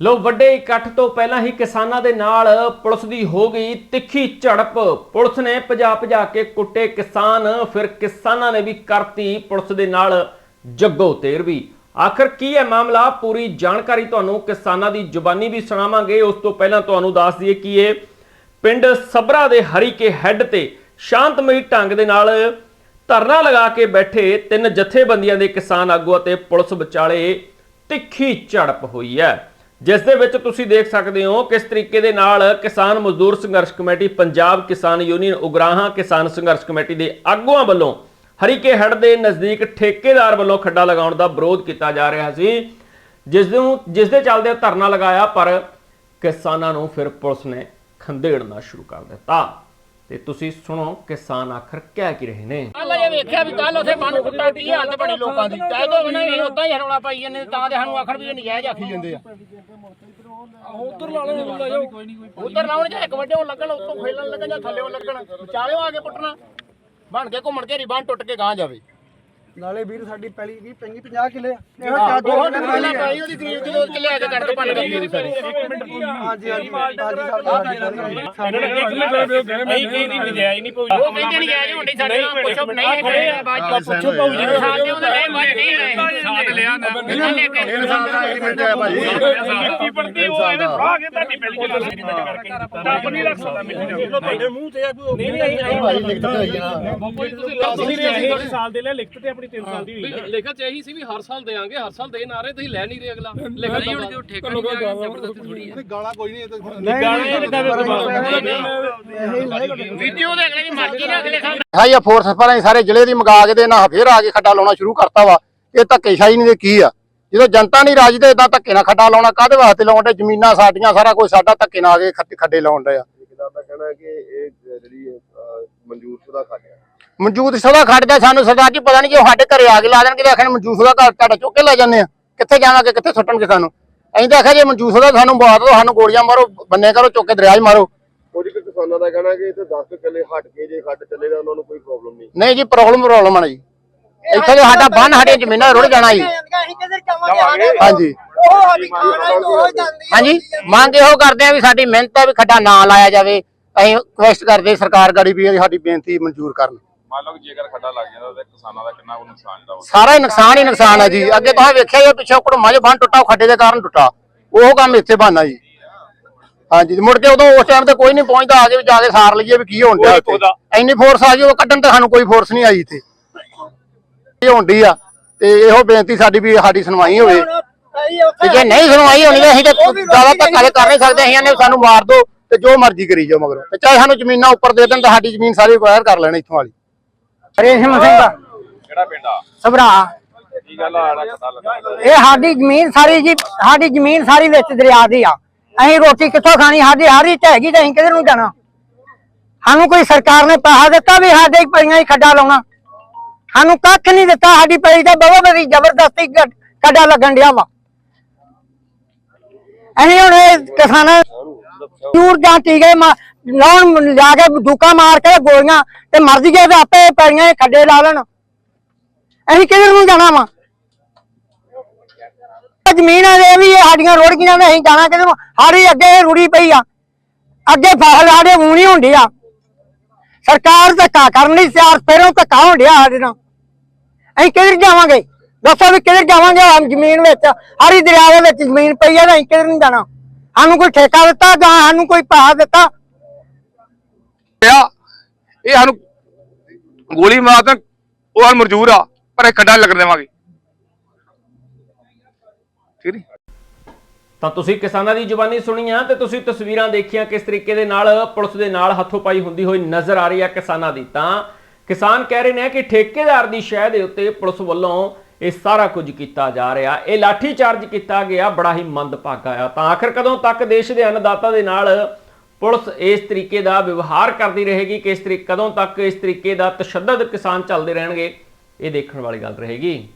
ਲੋ ਵੱਡੇ ਇਕੱਠ ਤੋਂ ਪਹਿਲਾਂ ਹੀ ਕਿਸਾਨਾਂ ਦੇ ਨਾਲ ਪੁਲਿਸ ਦੀ ਹੋ ਗਈ ਤਿੱਖੀ ਝੜਪ। ਪੁਲਿਸ ਨੇ ਭਜਾ ਭਜਾ ਕੇ ਕੁੱਟੇ ਕਿਸਾਨ, ਫਿਰ ਕਿਸਾਨਾਂ ਨੇ ਵੀ ਕਰਤੀ ਪੁਲਿਸ ਦੇ ਨਾਲ ਜੱਗੋ ਤੇਰ ਵੀ ਆਖਰ ਕੀ ਹੈ ਮਾਮਲਾ? ਪੂਰੀ ਜਾਣਕਾਰੀ ਤੁਹਾਨੂੰ ਕਿਸਾਨਾਂ ਦੀ ਜ਼ੁਬਾਨੀ ਵੀ ਸੁਣਾਵਾਂਗੇ। ਉਸ ਤੋਂ ਪਹਿਲਾਂ ਤੁਹਾਨੂੰ ਦੱਸ ਦਈਏ ਕਿ ਇਹ ਪਿੰਡ ਸਬਰਾ ਦੇ ਹਰੀਕੇ ਹੈੱਡ ਤੇ ਸ਼ਾਂਤਮਈ ਢੰਗ ਦੇ ਨਾਲ ਧਰਨਾ ਲਗਾ ਕੇ ਬੈਠੇ ਤਿੰਨ ਜਥੇਬੰਦੀਆਂ ਦੇ ਕਿਸਾਨ ਆਗੂ ਅਤੇ ਪੁਲਿਸ ਵਿਚਾਲੇ ਤਿੱਖੀ ਝੜਪ ਹੋਈ ਹੈ। ਜਿਸ ਦੇ ਵਿੱਚ ਤੁਸੀਂ ਦੇਖ ਸਕਦੇ ਹੋ ਕਿਸ ਤਰੀਕੇ ਦੇ ਨਾਲ ਕਿਸਾਨ ਮਜ਼ਦੂਰ ਸੰਘਰਸ਼ ਕਮੇਟੀ, ਪੰਜਾਬ ਕਿਸਾਨ ਯੂਨੀਅਨ, ਉਗਰਾਹਾਂ ਕਿਸਾਨ ਸੰਘਰਸ਼ ਕਮੇਟੀ ਦੇ ਆਗੂਆਂ ਵੱਲੋਂ ਹਰੀਕੇ ਹੜ ਦੇ ਨਜ਼ਦੀਕ ਠੇਕੇਦਾਰ ਵੱਲੋਂ ਖੱਡਾ ਲਗਾਉਣ ਦਾ ਵਿਰੋਧ ਕੀਤਾ ਜਾ ਰਿਹਾ ਸੀ। ਜਿਸ ਨੂੰ, ਜਿਸ ਦੇ ਚੱਲਦੇ ਧਰਨਾ ਲਗਾਇਆ, ਪਰ ਕਿਸਾਨਾਂ ਨੂੰ ਫਿਰ ਪੁਲਿਸ ਨੇ ਖੰਦੇੜਨਾ ਸ਼ੁਰੂ ਕਰ ਦਿੱਤਾ। ਤੇ ਤੁਸੀਂ ਸੁਣੋ ਕਿਸਾਨ ਆਖਰ ਕਹਿ ਕੀ ਰਹੇ ਨੇ। ਇਹ ਵੇਖਿਆ ਵੀ ਕੱਲ ਉਥੇ ਬੰਨ ਕੁੱਟਾ ਕੀ ਹਾਲਤ ਬਣੀ ਲੋਕਾਂ ਦੀ। ਕਹਿ ਦੋ ਨਾ ਇਹ ਉਦਾਂ ਹੀ ਰੌਲਾ ਪਾਈ ਜਾਂਦੇ ਤਾਂ ਤੇ ਸਾਨੂੰ ਆਖਣ ਵੀ ਇਹ ਨਜਾਇਜ਼ ਆਖੀ ਜਾਂਦੇ ਆ। ਉਧਰ ਲਾ ਲਓ ਲੈ ਜਾਓ। ਉਧਰ ਲਾਉਣ ਜੇ ਇੱਕ ਵੱਡੇ ਉਹ ਲੱਗਣ ਉੱਤੋਂ ਖੇਲਣ ਲੱਗਣ ਜਾਂ ਥੱਲੇੋਂ ਲੱਗਣ ਵਿਚਾਲਿਓ ਆ ਕੇ ਪੁੱਟਣਾ। ਬਣ ਕੇ ਘੁੰਮਣ ਘੇਰੀ ਬੰਨ ਟੁੱਟ ਕੇ ਗਾਂ ਜਾਵੇ। ਨਾਲੇ ਵੀਰ ਸਾਡੀ ਪੈਲੀ ਕੀ 50 50 ਕਿੱਲੇ? ਆ। ਇਹੋ ਉਹ ਚਾਚੂ ਪਹਿਲਾਂ ਪਾਈ ਉਹਦੀ ਗਰੀਬ ਜਦੋਂ ਕਿੱਲੇ ਆ ਕੇ ਕੱਢ ਕੇ ਭੰਨ ਗਈ ਉਹਦੀ ਸਾਰੀ ਹਾਂਜੀ ਹਾਂਜੀ ਹਾਂਜੀ ਸਾਹਿਬ ਸਾਡੇ ਨਹੀਂ ਕੀ ਨਹੀਂ ਨਜਾਇਜ਼ ਨਹੀਂ ਪਊ ਉਹ ਕਹਿੰਦੇ ਨਹੀਂ ਜਾਇਜ਼ ਹੁੰਦੀ ਸਾਡੇ ਨਾਲ ਪੁੱਛੋ ਨਹੀਂ ਖੜੇ ਆ। ਬਾਅਦ ਚ ਪੁੱਛੋ ਭਾਉ ਜੀ ਸਾਡੇ ਉਹਦੇ ਰਹੇ ਬਾਅਦ ਨਹੀਂ ਰਹੇ। ਸਾਥ ਲਿਆ ਨਾ ਇਹਨਾਂ ਨੇ ਕੀ ਬਣਦੀ ਉਹ ਇਹਨੇ ਫੜਾ ਕੇ ਤੁਹਾਡੀ ਪਹਿਲੀ ਗੱਲ ਨਹੀਂ ਕਰਕੇ ਟੱਪ ਨਹੀਂ ਰੱਖ ਸਕਦਾ ਮਿੱਟੀ ਨਾਲ ਤੁਹਾਡੇ ਮੂੰਹ ਤੇ ਨਹੀਂ ਨਹੀਂ ਅਸੀਂ ਭਾਈ ਲਿਖਤ ਤੇ ਹੋਈ ਨਾ ਤੁਸੀਂ ਸਾਲ ਦੇ ਲੈ ਲਿਖਤ ਤੇ ਆਪਣੀ 3 ਸਾਲ ਦੀ ਹੋਈ ਨਾ। ਲਿਖਤ ਚ ਇਹੀ ਸੀ ਵੀ ਹਰ ਸਾਲ ਦੇਾਂਗੇ ਹਰ ਸਾਲ ਦੇ ਨਾ ਰਹੇ ਤੁਸੀਂ ਲੈ ਨਹੀਂ ਰਹੇ ਅਗਲਾ। ਲਿਖ ਲਈ ਹੁਣ ਜੋ ਠੇਕਾ ਨਹੀਂ ਆ ਜ਼ਬਰਦਸਤੀ ਥੋੜੀ ਹੈ। ਵੀਡੀਓ ਦੇ ਅਗਲੇ ਦੀ ਮਰਜ਼ੀ ਨਾਲ ਅਗਲੇ ਖਾਣ ਹਾਈ ਆ ਫੋਰਸ ਪਰ ਸਾਰੇ ਜ਼ਿਲ੍ਹੇ ਦੀ ਮੰਗਾ ਕੇ ਦੇ ਨਾ ਫੇਰ ਆ ਕੇ ਖੱਡਾ ਲਾਉਣਾ ਸ਼ੁਰੂ ਕਰਤਾ ਵਾ। ਇਹ ਧੱਕੇਸ਼ਾਹੀ ਨਹੀਂ ਤੇ ਕੀ ਆ। ਜਦੋਂ ਜਨਤਾ ਨਹੀਂ ਰਾਜੀ ਤੇ ਇਦਾਂ ਧੱਕੇ ਨਾਲ ਖੱਡਾ ਲਾਉਣਾ ਕਾਹਦੇ ਵਾਸਤੇ ਲਾਉਣ ਦੇ ਜ਼ਮੀਨਾਂ ਸਾਡੀਆਂ ਸਾਰਾ ਕੁਝ ਸਾਡਾ ਧੱਕੇ ਨਾਲ ਆ ਕੇ ਖੱਡ- ਖੱਡੇ ਲਾਉਣ ਦੇ ਆ। ਕਿਦਾਂ ਦਾ ਕਹਿਣਾ ਕਿ ਇਹ ਜਿਹੜੀ ਮਨਜ਼ੂਰ ਸ਼ੁਦਾ ਹੈ ਮਨਜੂਤ ਸਦਾ ਖੱਡ ਦਾ ਸਾਨੂੰ ਸਰਦਾਰ ਜੀ ਪਤਾ ਨਹੀਂ ਜੇ ਉਹ ਸਾਡੇ ਘਰੇ ਆ ਕੇ ਲਾ ਦੇਣਗੇ ਤੇ ਆਖਣ ਮਨਜੂਤ ਸਦਾ ਘਰ ਤੁਹਾਡਾ ਚੁੱਕ ਕੇ ਲੈ ਜਾਂਦੇ ਆ। ਕਿੱਥੇ ਜਾਵਾਂਗੇ ਕਿੱਥੇ ਸੁੱਟਣਗੇ ਸਾਨੂੰ? ਅਸੀਂ ਤਾਂ ਆਖਿਆ ਜੇ ਮਨਜੂਤ ਸਦਾ ਸਾਨੂੰ ਬਾਤ ਦੋ ਸਾਨੂੰ ਗੋਲੀਆਂ ਮਾਰੋ ਬੰਨੇ ਕਰੋ ਚੁੱਕ ਕੇ ਦਰਿਆ 'ਚ ਮਾਰੋ। ਕੁਝ ਕੁ ਕਿਸਾਨਾਂ ਦਾ ਕਹਿਣਾ ਕਿ ਇੱਥੇ 10 ਕਿੱਲੇ ਹਟ ਕੇ ਜੇ ਖੱਡ ਚੱਲੇਗਾ ਉਹਨਾਂ ਨੂੰ ਕੋਈ ਪ੍ਰੋਬਲਮ ਨਹੀਂ। ਨਹੀਂ ਜੀ ਪ੍ਰੋਬਲਮ ਪ੍ਰੋਬਲਮ ਆ ਜੀ। ਇੱਥੇ ਜੋ ਸਾਡਾ ਬੰਨ ਸਾਡੀਆਂ ਜ਼ਮੀਨਾਂ ਰੁੜ ਜਾਣਾ ਜੀ। ਅਸੀਂ ਕਿੱਧਰ ਜਾਵਾਂਗੇ? ਹਾਂਜੀ। ਉਹ ਸਾਡੀ ਖਾਣਾ ਹੀ ਹੋ ਜਾਂਦੀ ਹਾਂਜੀ ਮੰਗ ਇਹੋ ਕਰਦੇ ਆ ਵੀ ਸਾਡੀ ਮਿਹਨਤ ਹੈ ਵੀ ਖੱਡਾ ਨਾ ਲਾਇਆ ਜਾਵੇ। ਅਸੀਂ ਰਿਕੁਐਸਟ ਕਰਦੇ ਸਰਕਾਰ ਗਾੜੀ ਵੀ ਸਾਡੀ ਬੇਨਤੀ ਮਨਜ਼ੂਰ ਕਰਨ। ਮੰਨ ਲਓ ਕਿ ਜੇਕਰ ਖੱਡਾ ਲੱਗ ਜਾਂਦਾ ਤਾਂ ਕਿਸਾਨਾਂ ਦਾ ਕਿੰਨਾ ਕੁ ਨੁਕਸਾਨ ਦਾ ਸਾਰਾ ਹੀ ਨੁਕਸਾਨ ਹੀ ਨੁਕਸਾਨ ਹੈ ਜੀ। ਅੱਗੇ ਤੁਸੀਂ ਵੇਖਿਆ ਹੀ ਆ ਪਿੱਛੇ ਕੁੜਮਾ ਜੋ ਬੰਨ ਟੁੱਟਾ ਉਹ ਖੱਡੇ ਦੇ ਕਾਰਨ ਟੁੱਟਾ। ਉਹ ਕੰਮ ਇੱਥੇ ਬਣਨਾ ਜੀ। ਹਾਂਜੀ ਤੇ ਮੁੜ ਕੇ ਉਦੋਂ ਉਸ ਟਾਈਮ ਤੇ ਕੋਈ ਨਹੀਂ ਪਹੁੰਚਦਾ ਆ ਕੇ ਵੀ ਜਾ ਕੇ ਸਾਰ ਲਈਏ ਵੀ ਕੀ ਹੋਣ ਡਿਆ ਇੱਥੇ। ਇੰਨੀ ਫੋਰਸ ਆ ਗਈ ਉਹ ਕੱਢਣ ਤੇ ਸਾਨੂੰ ਕੋਈ ਫੋਰਸ ਨਹੀਂ ਆਈ ਇੱਥੇ। ਇਹ ਹੁੰਦੀ ਆ। ਤੇ ਇਹੋ ਬੇਨਤੀ ਸਾਡੀ ਵੀ ਸਾਡੀ ਸੁਣਵਾਈ ਹੋਵੇ। ਤੇ ਜੇ ਨਹੀਂ ਸੁਣਵਾਈ ਹੋਣੀ ਤਾਂ ਅਸੀਂ ਤਾਂ ਜ਼ਿਆਦਾ ਧੱਕਾ ਤਾਂ ਕਰ ਨਹੀਂ ਸਕਦੇ। ਅਸੀਂ ਨੇ ਸਾਨੂੰ ਮਾਰ ਦਿਓ ਤੇ ਜੋ ਮਰਜ਼ੀ ਕਰੀ ਜਾਓ ਮਗਰੋਂ। ਤੇ ਚਾਹੇ ਸਾਨੂੰ ਜ਼ਮੀਨਾਂ ਉੱਪਰ ਦੇ ਦੇਣ ਤਾਂ ਸਾਡੀ ਜ਼ਮੀਨ ਸਾਰੀ ਰਿਕਵਾਇਰ ਕਰ ਲੈਣ ਇੱਥੋਂ ਵਾਲੀ। ਰੇਸ਼ਮ ਸਿੰਘ ਕਿਹੜਾ ਪਿੰਡ ਆ? ਸਭਰਾ। ਕੀ ਗੱਲ ਆ ਜਿਹੜਾ ਖੱਡਾ ਲੱਗਾ ਇਹ ਸਾਡੀ ਜ਼ਮੀਨ ਸਾਰੀ ਜੀ ਸਾਡੀ ਜ਼ਮੀਨ ਸਾਰੀ ਵਿੱਚ ਦਰਿਆ ਦੀ ਆ। ਅਸੀਂ ਰੋਟੀ ਕਿੱਥੋਂ ਖਾਣੀ? ਸਾਡੀ ਹਾਰੀ ਹੈਗੀ ਤੇ ਅਸੀਂ ਕਿਧਰ ਨੂੰ ਜਾਣਾ ਸਾਨੂੰ ਕੋਈ ਸਰਕਾਰ ਨੇ ਪੈਸਾ ਦਿੱਤਾ ਵੀ ਸਾਡੇ ਪਈਆਂ ਹੀ ਖੱਡਾ ਲਾਉਣਾ। ਸਾਨੂੰ ਕੱਖ ਨਹੀਂ ਦਿੱਤਾ ਸਾਡੀ ਪਈ ਤਾਂ ਬਹੁਤ ਬੜੀ ਜ਼ਬਰਦਸਤੀ ਖੱਡਾ ਲੱਗਣ ਡਿਆ ਵਾ। ਅਸੀਂ ਹੁਣ ਇਹ ਕਿਸਾਨਾਂ ਚੂਰ ਜਾਂ ਟੀਕੇ ਮਾ ਲਾਉਣ ਲਿਆ ਕੇ ਦੁੱਕਾ ਮਾਰ ਕੇ ਗੋਲੀਆਂ ਤੇ ਮਰ ਜੀਏ ਤੇ ਆਪੇ ਪੈਰੀਆਂ ਖੱਡੇ ਲਾ ਲੈਣ। ਅਸੀਂ ਕਿਧਰ ਨੂੰ ਜਾਣਾ ਵਾ? ਜਮੀਨਾਂ ਦੇ ਵੀ ਸਾਡੀਆਂ ਰੋੜ ਗਈਆਂ ਨੇ, ਅਸੀਂ ਜਾਣਾ ਕਿਧਰ ਨੂੰ ਸਾਡੀ ਅੱਗੇ ਰੁੜੀ ਪਈ ਆ। ਅੱਗੇ ਫਸਲ ਸਾਡੇ ਮੂੰਹ ਹੁੰਦੀ ਆ ਸਰਕਾਰ ਧੱਕਾ ਕਰਨ ਲਈ ਤਿਆਰ, ਪਹਿਲਾਂ ਧੱਕਾ ਹੁੰਦਿਆ ਸਾਡੇ ਨਾਲ। ਅਸੀਂ ਕਿਧਰ ਜਾਵਾਂਗੇ? ਦੱਸੋ ਵੀ ਕਿਧਰ ਜਾਵਾਂਗੇ ਜ਼ਮੀਨ ਵਿੱਚ? ਹਰੀ ਦਰਿਆ ਦੇ ਵਿੱਚ ਜ਼ਮੀਨ ਪਈ ਆ ਤਾਂ ਅਸੀਂ ਕਿਧਰ ਨਹੀਂ ਜਾਣਾ? ਸਾਨੂੰ ਕੋਈ ਠੇਕਾ ਦਿੱਤਾ ਜਾਂ ਸਾਨੂੰ ਕੋਈ ਪੈਸਾ ਦਿੱਤਾ? ਆ ਇਹ ਸਾਨੂੰ ਗੋਲੀ ਮਾਰ ਤਾਂ ਉਹ ਸਾਨੂੰ ਮਨਜ਼ੂਰ ਆ ਪਰ ਇਹ ਖੱਡਾ ਲੱਗਣ ਦੇਵਾਂਗੇ। ਠੀਕ ਤਾਂ ਤੁਸੀਂ ਕਿਸਾਨਾਂ ਦੀ ਜ਼ੁਬਾਨੀ ਸੁਣੀਆਂ ਤੇ ਤੁਸੀਂ ਤਸਵੀਰਾਂ ਦੇਖੀਆਂ ਕਿਸ ਤਰੀਕੇ ਦੇ ਨਾਲ ਪੁਲਿਸ ਦੇ ਨਾਲ ਹੱਥੋਂ ਪਾਈ ਹੁੰਦੀ ਹੋਈ ਨਜ਼ਰ ਆ ਰਹੀ ਹੈ ਕਿਸਾਨਾਂ ਦੀ। ਤਾਂ ਕਿਸਾਨ ਕਹਿ ਰਹੇ ਨੇ ਕਿ ਠੇਕੇਦਾਰ ਦੀ ਸ਼ਹਿ ਦੇ ਉੱਤੇ ਪੁਲਿਸ ਵੱਲੋਂ ਇਹ ਸਾਰਾ ਕੁਝ ਕੀਤਾ ਜਾ ਰਿਹਾ। ਇਹ ਲਾਠੀ ਚਾਰਜ ਕੀਤਾ ਗਿਆ, ਬੜਾ ਹੀ ਮੰਦਭਾਗਾ ਆ। ਤਾਂ ਆਖਰ ਕਦੋਂ ਤੱਕ ਦੇਸ਼ ਦੇ ਅੰਨਦਾਤਾ ਦੇ ਨਾਲ ਪੁਲਿਸ ਇਸ ਤਰੀਕੇ ਦਾ ਵਿਵਹਾਰ ਕਰਦੀ ਰਹੇਗੀ ਕਿ ਇਸ ਤਰੀਕੇ, ਕਦੋਂ ਤੱਕ ਇਸ ਤਰੀਕੇ ਦਾ ਤਸ਼ੱਦਦ ਕਿਸਾਨ ਚੱਲਦੇ ਰਹਿਣਗੇ, ਇਹ ਦੇਖਣ ਵਾਲੀ ਗੱਲ ਰਹੇਗੀ।